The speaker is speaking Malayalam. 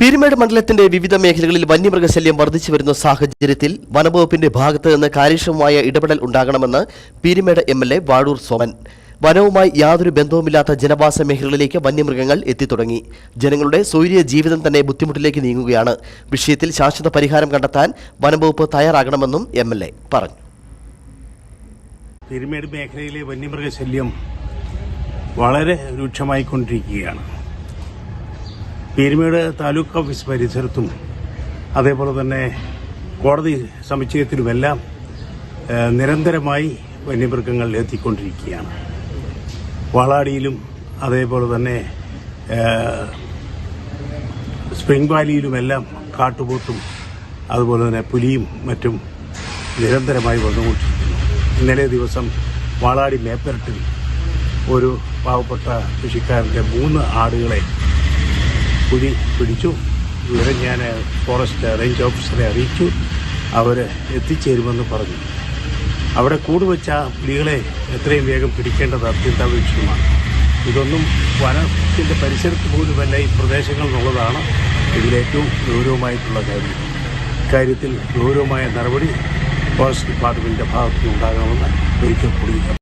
പീരുമേട് മണ്ഡലത്തിന്റെ വിവിധ മേഖലകളിൽ വന്യമൃഗശല്യം വർദ്ധിച്ചു വരുന്ന സാഹചര്യത്തിൽ വനംവകുപ്പിന്റെ ഭാഗത്ത് നിന്ന് കാര്യക്ഷമമായ ഇടപെടൽ ഉണ്ടാകണമെന്ന് Peermade M L A Vazhoor Soman. വനവുമായി യാതൊരു ബന്ധവുമില്ലാത്ത ജനവാസ മേഖലകളിലേക്ക് വന്യമൃഗങ്ങൾ എത്തിത്തുടങ്ങി. ജനങ്ങളുടെ സൂര്യ ജീവിതം തന്നെ ബുദ്ധിമുട്ടിലേക്ക് നീങ്ങുകയാണ്. വിഷയത്തിൽ ശാശ്വത പരിഹാരം കണ്ടെത്താൻ വനംവകുപ്പ് തയ്യാറാകണമെന്നും എം എൽ എ പറഞ്ഞു. പിരിമേട് മേഖലയിലെ വന്യമൃഗശല്യം വളരെ രൂക്ഷമായിക്കൊണ്ടിരിക്കുകയാണ്. പീരുമേട് താലൂക്ക് ഓഫീസ് പരിസരത്തും അതേപോലെ തന്നെ കോടതി സമുച്ചയത്തിലുമെല്ലാം നിരന്തരമായി വന്യമൃഗങ്ങൾ എത്തിക്കൊണ്ടിരിക്കുകയാണ്. വാളാടിയിലും അതേപോലെ തന്നെ സ്പ്രിംഗ് വാലിയിലുമെല്ലാം കാട്ടുപോത്തും അതുപോലെ തന്നെ പുലിയും മറ്റും നിരന്തരമായി വന്നുകൊണ്ടിരിക്കുന്നു. ഇന്നലെ ദിവസം വാളാടി മേപ്പരട്ടിൽ ഒരു പാവപ്പെട്ട കൃഷിക്കാരന്റെ മൂന്ന് ആടുകളെ പുലി പിടിച്ചു. വിവരം ഞാൻ ഫോറസ്റ്റ് റേഞ്ച് ഓഫീസറെ അറിയിച്ചു. അവർ എത്തിച്ചേരുമെന്ന് പറഞ്ഞു. അവിടെ കൂടുവച്ച പുലികളെ എത്രയും വേഗം പിടിക്കേണ്ടത് അത്യന്താപേക്ഷിതമാണ്. ഇതൊന്നും വനത്തിന്റെ പരിസരത്ത് പോലുമല്ല ഈ പ്രദേശങ്ങൾ പ്രദേശങ്ങളിലുള്ളതാണ് ഇതിലേറ്റവും ഗൗരവമായിട്ടുള്ള കാര്യം. ഇക്കാര്യത്തിൽ ഗൗരവമായ നടപടി ഫോറസ്റ്റ് ഡിപ്പാർട്ട്മെന്റിന്റെ ഭാഗത്തുനിന്നുണ്ടാകണമെന്ന് ഒരിക്കൽ കൂടി